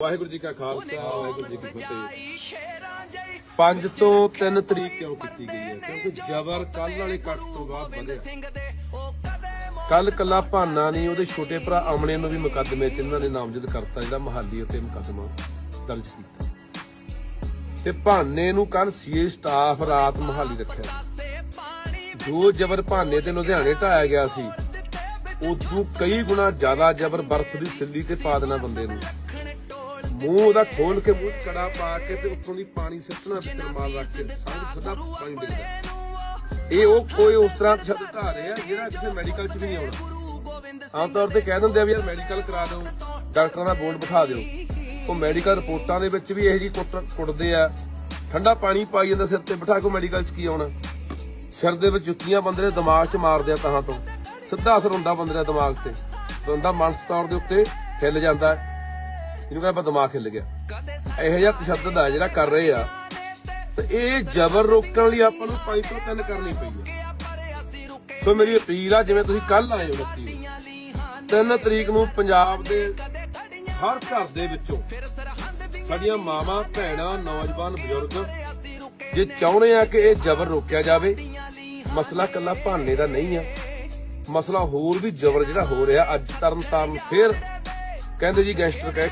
ਵਾਹਿਗੁਰੂ ਜੀ ਕਾ ਖਾਲਸਾ ਵਾਹਿਗੁਰੂ ਜੀ ਕੀ ਫਤਿਹ। ਪੰਜ ਤੋਂ 3 ਤਰੀਕ ਕਿਉਂ ਕੀਤੀ ਗਈ ਹੈ ਕਿਉਂਕਿ ਜ਼ਬਰ ਕੱਲ ਵਾਲੇ ਕੱਟ ਤੋਂ ਬਾਅਦ ਵਧਿਆ ਕੱਲ ਕੱਲਾ ਭਾਨਾ ਨਹੀਂ ਉਹਦੇ ਛੋਟੇ ਭਰਾ ਅਮਨੇ ਨੂੰ ਵੀ ਮੁਕੱਦਮੇ 'ਚ ਇਹਨਾਂ ਨੇ ਨਾਮਜ਼ਦ ਕਰਤਾ ਜਿਹੜਾ ਮਹਾਲੀ ਉੱਤੇ ਮੁਕੱਦਮਾ ਦਰਜ ਕੀਤਾ। ਤੇ ਭਾਨੇ ਨੂੰ ਕੱਲ ਸੀਏ ਸਟਾਫ ਰਾਤ ਮਹਾਲੀ ਰੱਖਿਆ। ਜੋ ਜ਼ਬਰ ਭਾਨੇ ਤੇ ਲੁਧਿਆਣੇ ਢਾਇਆ ਗਿਆ ਸੀ ਉਦੋਂ ਕਈ ਗੁਣਾ ਜ਼ਿਆਦਾ ਜ਼ਬਰ ਬਰਫ਼ ਦੀ ਸਿੱਲੀ ਤੇ ਪਾ ਦੇਣਾ ਬੰਦੇ ਨੂੰ। ਮੂੰਹ ਉਹਦਾ ਖੋਲ ਕੇ ਮੂੰਹ ਕੜਾ ਪਾ ਕੇ ਤੇ ਉੱਤੋਂ ਦੀ ਪਾਣੀ ਸਿੱਟਣਾ ਵਿੱਚ ਰੁਮਾਲ ਰੱਖ ਕੇ, ਸਾਰਾ ਸਦਾ ਪਾਣੀ ਡਿੱਗਦਾ ਇਹ ਉਹ ਕੋਈ ਉਸ ਤਰ੍ਹਾਂ ਸ਼ਬਦ ਢਾ ਰਿਹਾ ਜਿਹੜਾ ਕਿਸੇ ਮੈਡੀਕਲ 'ਚ ਵੀ ਨਹੀਂ ਆਉਣਾ। ਆਮ ਤੌਰ ਤੇ ਕਹਿ ਦਿੰਦੇ ਆ ਵੀ ਯਾਰ ਮੈਡੀਕਲ ਕਰਾ ਦਿਓ, ਡਾਕਟਰਾਂ ਦਾ ਬੋਰਡ ਬਿਠਾ ਦਿਓ। ਉਹ ਮੈਡੀਕਲ ਰਿਪੋਰਟਾਂ ਦੇ ਵਿੱਚ ਵੀ ਇਹੋ ਜੀ ਕੁੱਟ, ਕੁੱਟਦੇ ਆ। ਠੰਡਾ ਪਾਣੀ ਪਾਈ ਜਾਂਦਾ ਸਿਰ ਤੇ, ਬਿਠਾ ਕੇ ਮੈਡੀਕਲ 'ਚ ਕੀ ਆਉਣਾ? ਸਿਰ ਦੇ ਵਿੱਚ ਜੁੱਤੀਆਂ ਬੰਦੇ ਦੇ ਦਿਮਾਗ 'ਚ ਮਾਰਦੇ ਆ ਤਾਂ ਤੋਂ। ਸਿੱਧਾ ਅਸਰ ਹੁੰਦਾ ਬੰਦੇ ਦੇ ਦਿਮਾਗ ਤੇ। ਬੰਦਾ ਮਾਨਸਿਕ ਤੌਰ ਦੇ ਉੱਤੇ ਫੈਲ ਜਾਂਦਾ। ਹੈ ਜਿਹਨੂੰ ਕਹਿੰਦਾ ਦਿਮਾਗ ਹਿੱਲ ਗਿਆ। ਇਹੋ ਜਿਹਾ ਤਸ਼ੱਦਦ ਆ ਜਿਹੜਾ ਕਰ ਰਹੇ ਆ। ਤੇ ਇਹ ਜ਼ਬਰ ਰੋਕਣ ਲਈ ਆਪਾਂ ਨੂੰ ਪੰਜ ਤੋਂ ਤਿੰਨ ਕਰਨੀ ਪਈ ਆ। ਸੋ ਮੇਰੀ ਅਪੀਲ ਆ, ਜਿਵੇਂ ਤੁਸੀਂ ਕੱਲ ਆਏ ਹੋ 29 ਤਿੰਨ ਤਰੀਕ ਨੂੰ ਪੰਜਾਬ ਦੇ ਹਰ ਘਰ ਦੇ ਵਿੱਚੋਂ ਸਾਡੀਆਂ ਮਾਵਾਂ, ਭੈਣਾਂ, ਨੌਜਵਾਨ, ਬਜ਼ੁਰਗ ਜੇ ਚਾਹੁੰਦੇ ਆ ਕਿ ਇਹ ਜ਼ਬਰ ਰੋਕਿਆ ਜਾਵੇ, ਮਸਲਾ ਕੱਲਾ ਭਾਨੇ ਦਾ ਨਹੀਂ ਆ। ਮਸਲਾ ਹੋਰ ਵੀ ਜ਼ਬਰ ਜਿਹੜਾ ਹੋ ਰਿਹਾ, ਅੱਜ ਤਰਨ ਤਾਰਨ ਫੇਰ ਕਹਿੰਦੇ ਜੀ ਗੈਂਗਸਟਰ ਕਹਿ